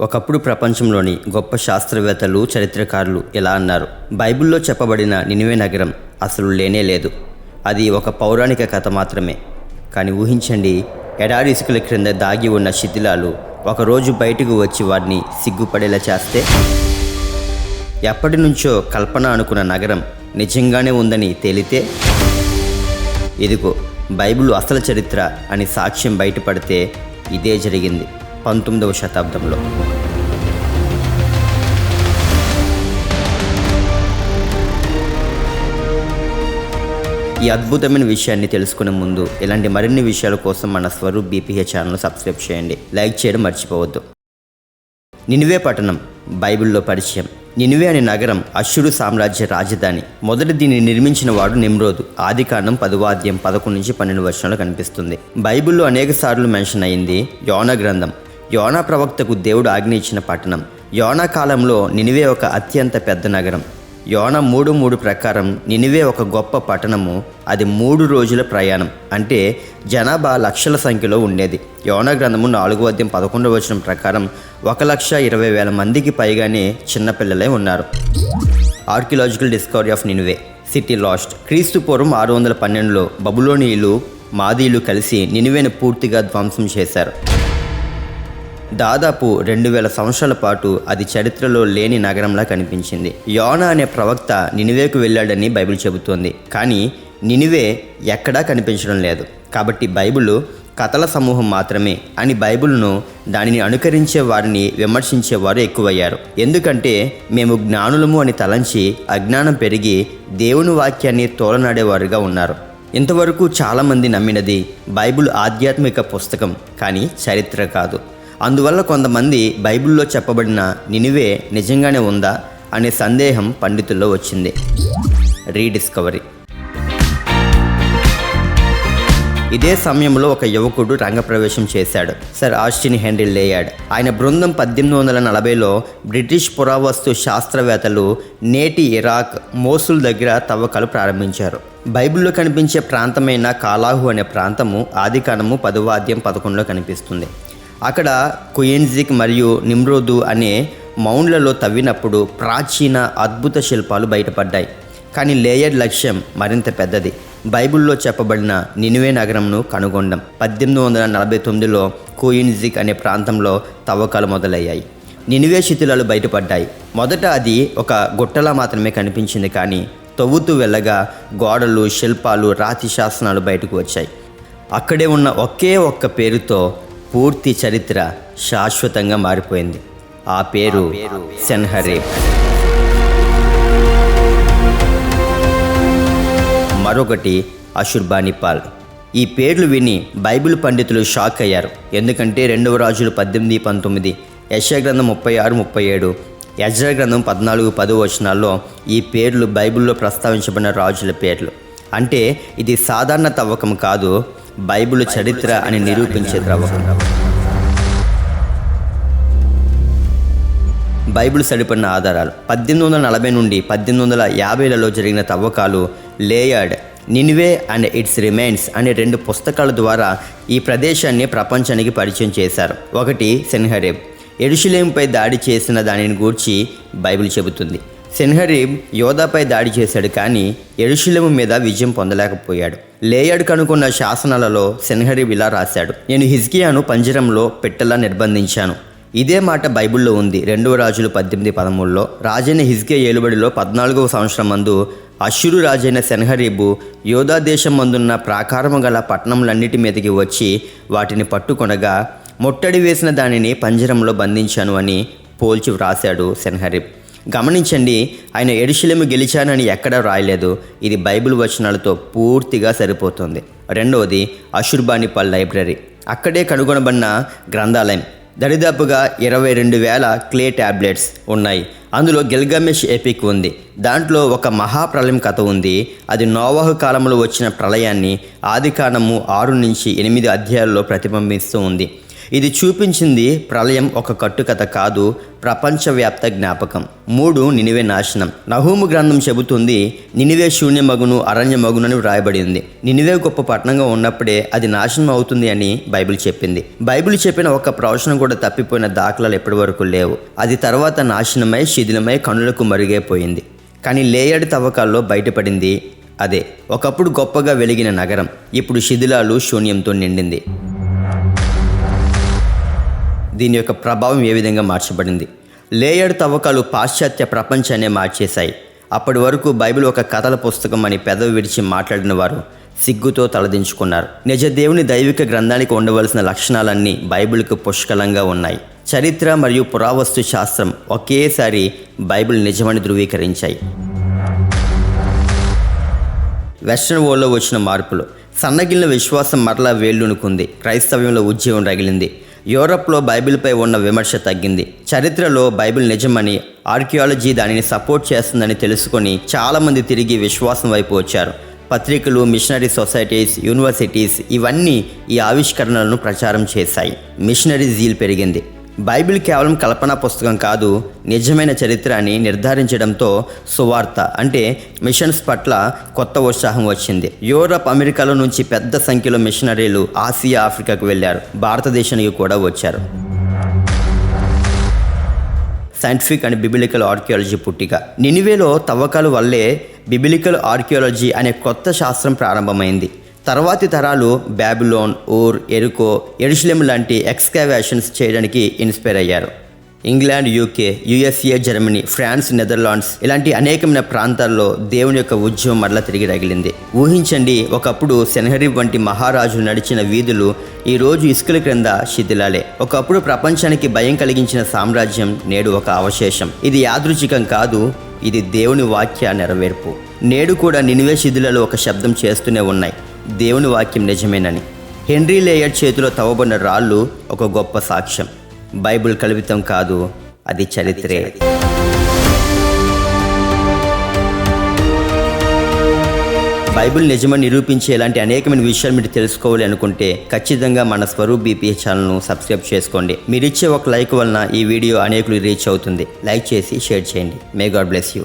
ఒకప్పుడు ప్రపంచంలోని గొప్ప శాస్త్రవేత్తలు చరిత్రకారులు ఇలా అన్నారు? బైబిల్లో చెప్పబడిన నినివే నగరం అసలు లేనే లేదు. అది ఒక పౌరాణిక కథ మాత్రమే. కానీ ఊహించండి ఎడారి ఇసుకల క్రింద దాగి ఉన్న శిథిలాలు ఒకరోజు బయటకు వచ్చి వారిని సిగ్గుపడేలా చేస్తే? ఎప్పటి నుంచో కల్పన అనుకున్న నగరం నిజంగానే ఉందని తేలితే? ఇదిగో బైబిల్ అసలు చరిత్ర అని సాక్ష్యం బయటపడితే ఇదే జరిగింది. పంతొమ్మిదవ శతాబ్దంలో. ఈ అద్భుతమైన విషయాన్ని తెలుసుకునే ముందు ఇలాంటి మరిన్ని విషయాల కోసం మన స్వరూప్ బీపీహెచ్ ఛానల్ సబ్స్క్రైబ్ చేయండి. లైక్ చేయడం మర్చిపోవద్దు. నినివే పట్టణం బైబిల్లో పరిచయం. నినివే అనే నగరం అశ్షురు సామ్రాజ్య రాజధాని. మొదట దీన్ని నిర్మించిన వాడు నిమ్రోదు. ఆది కాండం పదవాద్యం పదకొండు నుంచి పన్నెండు వర్షంలో కనిపిస్తుంది. బైబిల్లో అనేక సార్లు మెన్షన్ అయింది యోన గ్రంథం. యోనా ప్రవక్తకు దేవుడు ఆజ్ఞ ఇచ్చిన పట్టణం. యోనా కాలంలో నినివే ఒక అత్యంత పెద్ద నగరం. యోన మూడు మూడు ప్రకారం నినివే ఒక గొప్ప పట్టణము. అది మూడు రోజుల ప్రయాణం. అంటే జనాభా లక్షల సంఖ్యలో ఉండేది. యోన గ్రంథము నాలుగో అధ్యాయం పదకొండవ వచనం ప్రకారం ఒక లక్ష ఇరవై వేల మందికి పైగానే చిన్నపిల్లలే ఉన్నారు. Archaeological discovery of Nineveh city last క్రీస్తు పూర్వం ఆరు వందల పన్నెండులో బబులోనియులు మాదీయులు కలిసి నినివేను పూర్తిగా ధ్వంసం చేశారు. దాదాపు రెండు వేల సంవత్సరాల పాటు అది చరిత్రలో లేని నగరంలా కనిపించింది. యోనా అనే ప్రవక్త నినివేకు వెళ్ళాడని బైబిల్ చెబుతోంది. కానీ నినివే ఎక్కడా కనిపించడం లేదు. కాబట్టి బైబిల్ కథల సమూహం మాత్రమే అని బైబిల్ను దానిని అనుకరించే వారిని విమర్శించేవారు ఎక్కువయ్యారు. ఎందుకంటే మేము జ్ఞానులము అని తలంచి అజ్ఞానం పెరిగి దేవుని వాక్యాన్ని తోలనాడేవారుగా ఉన్నారు. ఇంతవరకు చాలామంది నమ్మినది బైబిల్ ఆధ్యాత్మిక పుస్తకం కానీ చరిత్ర కాదు. అందువల్ల కొంతమంది బైబిల్లో చెప్పబడిన నినివే నిజంగానే ఉందా అనే సందేహం పండితుల్లో వచ్చింది. రీడిస్కవరీ. ఇదే సమయంలో ఒక యువకుడు రంగప్రవేశం చేశాడు. Sir Austen Henry Layard. ఆయన బృందం పద్దెనిమిది వందల నలభైలో బ్రిటిష్ పురావస్తు శాస్త్రవేత్తలు నేటి ఇరాక్ మోసుల్ దగ్గర తవ్వకాలు ప్రారంభించారు. బైబిల్లో కనిపించే ప్రాంతమైన కాలాహు అనే ప్రాంతము ఆదికాండము పదవాద్యం పదకొండులో కనిపిస్తుంది. అక్కడ కుయెన్జిక్ మరియు నిమ్రోదు అనే మౌండ్లలో తవ్వినప్పుడు ప్రాచీన అద్భుత శిల్పాలు బయటపడ్డాయి. కానీ లేయర్ లక్ష్యం మరింత పెద్దది. బైబిల్లో చెప్పబడిన నినువే నగరంను కనుగొండం పద్దెనిమిది వందల నలభై తొమ్మిదిలో కోయిన్జిక్ అనే ప్రాంతంలో తవ్వకాలు మొదలయ్యాయి. నినువే శిథిలాలు బయటపడ్డాయి. మొదట అది ఒక గుట్టలా మాత్రమే కనిపించింది కానీ తవ్వుతూ వెళ్ళగా గోడలు శిల్పాలు రాతి శాసనాలు బయటకు వచ్చాయి. అక్కడే ఉన్న ఒకే ఒక్క పేరుతో పూర్తి చరిత్ర శాశ్వతంగా మారిపోయింది. ఆ పేరు సెన్హరేబ్. మరొకటి అషుర్బానిపాల్ ఈ పేర్లు విని బైబిల్ పండితులు షాక్ అయ్యారు. ఎందుకంటే రెండవ రాజులు పద్దెనిమిది పంతొమ్మిది యశగ్రంథం ముప్పై ఆరు ముప్పై ఏడు యజ్ర గ్రంథం పద్నాలుగు పదో వచనాల్లో ఈ పేర్లు బైబిల్లో ప్రస్తావించబడిన రాజుల పేర్లు. అంటే ఇది సాధారణ తవ్వకం కాదు బైబిల్ చరిత్ర అని నిరూపించే ద్రవకం బైబిల్ సరిపడిన ఆధారాలు. పద్దెనిమిది వందల నలభై నుండి పద్దెనిమిది వందల యాభైలలో జరిగిన తవ్వకాలు Layard Nineveh and its remains అనే రెండు పుస్తకాల ద్వారా ఈ ప్రదేశాన్ని ప్రపంచానికి పరిచయం చేశారు. ఒకటి సెన్హరేబ్. ఎరుషులేంపై దాడి చేసిన దానిని గూర్చి బైబిల్ చెబుతుంది. సెన్హరీబ్ యోధాపై దాడి చేశాడు కానీ ఎరుషులేము మీద విజయం పొందలేకపోయాడు. లేయడ్ కనుకున్న శాసనాలలో సెన్హరీబ్ ఇలా రాశాడు నేను హిజ్కియాను పంజరంలో పెట్టెలా నిర్బంధించాను. ఇదే మాట బైబిల్లో ఉంది. రెండవ రాజులు పద్దెనిమిది పదమూడులో రాజైన హిజ్కే ఏలుబడిలో పద్నాలుగవ సంవత్సరం మందు అశ్షురు రాజైన సెన్హరీబు యోధా దేశం మందున్న ప్రాకారము గల పట్టణములన్నిటి మీదకి వచ్చి వాటిని పట్టుకొనగా ముట్టడి వేసిన దానిని పంజరంలో బంధించాను అని పోల్చి వ్రాశాడు సెన్హరీబ్. గమనించండి ఆయన ఎరుషులేము గెలిచానని ఎక్కడా రాయలేదు. ఇది బైబిల్ వచనాలతో పూర్తిగా సరిపోతుంది. రెండవది అషుర్బానిపాల్ లైబ్రరీ. అక్కడే కనుగొనబడిన గ్రంథాలయం. దరిదాపుగా ఇరవై రెండు వేల క్లే ట్యాబ్లెట్స్ ఉన్నాయి. అందులో గిల్గమెష్ ఎపిక్ ఉంది. దాంట్లో ఒక మహాప్రలయం కథ ఉంది. అది నోవాహు కాలంలో వచ్చిన ప్రళయాన్ని ఆదికాండము ఆరు నుంచి ఎనిమిది అధ్యాయాల్లో ప్రతిబింబిస్తూ ఉంది. ఇది చూపించింది ప్రళయం ఒక కట్టుకథ కాదు ప్రపంచవ్యాప్త జ్ఞాపకం. మూడు నినివే నాశనం. నహూము గ్రంథం చెబుతుంది నినివే శూన్యమగును అరణ్యమగును అని వ్రాయబడింది. నినివే గొప్ప పట్టణంగా ఉన్నప్పుడే అది నాశనం అవుతుంది అని బైబిల్ చెప్పింది. బైబిల్ చెప్పిన ఒక ప్రవచనం కూడా తప్పిపోయిన దాఖలాలు ఎప్పటి వరకు లేవు. అది తర్వాత నాశనమై శిథిలమై కనులకు మరుగైపోయింది కానీ లేయడి తవ్వకాల్లో బయటపడింది అదే. ఒకప్పుడు గొప్పగా వెలిగిన నగరం ఇప్పుడు శిథిలాలు శూన్యంతో నిండింది. దీని యొక్క ప్రభావం ఏ విధంగా మార్చబడింది? లేయర్డ్ తవ్వకాలు పాశ్చాత్య ప్రపంచాన్ని మార్చేశాయి. అప్పటి వరకు బైబిల్ ఒక కథల పుస్తకం అని పెదవి విడిచి మాట్లాడిన వారు సిగ్గుతో తలదించుకున్నారు. నిజ దేవుని దైవిక గ్రంథానికి ఉండవలసిన లక్షణాలన్నీ బైబిల్కు పుష్కలంగా ఉన్నాయి. చరిత్ర మరియు పురావస్తు శాస్త్రం ఒకేసారి బైబిల్ నిజమని ధృవీకరించాయి. వెస్ట్రన్ వరల్డ్లో వచ్చిన మార్పులు. సన్నగిలిన విశ్వాసం మరలా వేళ్ళునుకుంది. క్రైస్తవ్యంలో ఉద్యమం రగిలింది. యూరప్లో బైబిల్పై ఉన్న విమర్శ తగ్గింది. చరిత్రలో బైబిల్ నిజమని ఆర్కియాలజీ దానిని సపోర్ట్ చేస్తుందని తెలుసుకొని చాలామంది తిరిగి విశ్వాసం వైపు వచ్చారు. పత్రికలు మిషనరీ సొసైటీస్ యూనివర్సిటీస్ ఇవన్నీ ఈ ఆవిష్కరణలను ప్రచారం చేశాయి. మిషనరీ జీల్ పెరిగింది. బైబిల్ కేవలం కల్పనా పుస్తకం కాదు నిజమైన చరిత్ర అని నిర్ధారించడంతో సువార్త అంటే మిషన్స్ పట్ల కొత్త ఉత్సాహం వచ్చింది. యూరప్ అమెరికాలో నుంచి పెద్ద సంఖ్యలో మిషనరీలు ఆసియా ఆఫ్రికాకు వెళ్ళారు. భారతదేశానికి కూడా వచ్చారు. సైంటిఫిక్ అండ్ బిబిలికల్ ఆర్కియాలజీ పుట్టిక. నినివేలో తవ్వకాల వల్లే బిబిలికల్ ఆర్కియాలజీ అనే కొత్త శాస్త్రం ప్రారంభమైంది. తర్వాతి తరాలు బ్యాబిలోన్ ఊర్ ఎరుకో ఎరుషులెం లాంటి ఎక్స్కావేషన్స్ చేయడానికి ఇన్స్పైర్ అయ్యారు. England UK USA Germany France Netherlands ఇలాంటి అనేకమైన ప్రాంతాల్లో దేవుని యొక్క ఉద్యమం మరలా తిరిగి రగిలింది. ఊహించండి ఒకప్పుడు సెనహరి వంటి మహారాజులు నడిచిన వీధులు ఈరోజు ఇసుకల క్రింద శిథిలాలే. ఒకప్పుడు ప్రపంచానికి భయం కలిగించిన సామ్రాజ్యం నేడు ఒక అవశేషం. ఇది యాదృచికం కాదు ఇది దేవుని వాక్య నెరవేర్పు. నేడు కూడా నినివే శిథిలలో ఒక శబ్దం చేస్తూనే ఉన్నాయి. దేవుని వాక్యం నిజమేనని. హెన్రీ లేయర్ చేతిలో తవ్వబడిన రాళ్ళు ఒక గొప్ప సాక్ష్యం. బైబిల్ కల్పితం కాదు అది చరిత్రే. బైబిల్ నిజమని నిరూపించే ఇలాంటి అనేకమైన విషయాలు మీరు తెలుసుకోవాలి అనుకుంటే ఖచ్చితంగా మన స్వరూప్ బీపీఎస్ ఛానల్ను సబ్స్క్రైబ్ చేసుకోండి. మీరిచ్చే ఒక లైక్ వలన ఈ వీడియో అనేకులు రీచ్ అవుతుంది. లైక్ చేసి షేర్ చేయండి. May God bless you.